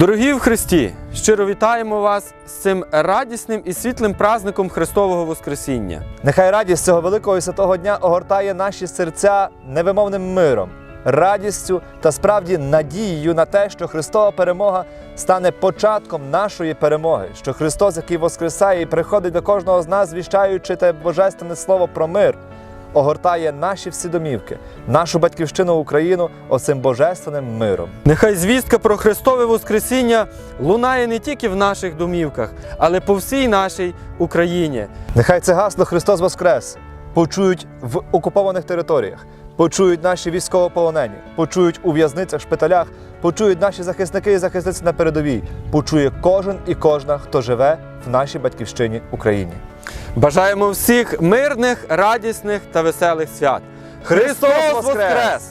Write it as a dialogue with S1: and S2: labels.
S1: Дорогі в Христі, щиро вітаємо вас з цим радісним і світлим праздником Христового Воскресіння.
S2: Нехай радість цього великого і святого дня огортає наші серця невимовним миром, радістю та справді надією на те, що Христова перемога стане початком нашої перемоги, що Христос, який воскресає і приходить до кожного з нас, звіщаючи те божественне слово про мир, огортає наші всі домівки, нашу батьківщину Україну оцим божественним миром.
S1: Нехай звістка про Христове Воскресіння лунає не тільки в наших домівках, але по всій нашій Україні.
S2: Нехай це гасло Христос Воскрес почують в окупованих територіях, почують наші військовополонені, почують у в'язницях, шпиталях, почують наші захисники і захисниці на передовій, почує кожен і кожна, хто живе в нашій батьківщині Україні.
S1: Бажаємо всіх мирних, радісних та веселих свят. Христос! Воскрес!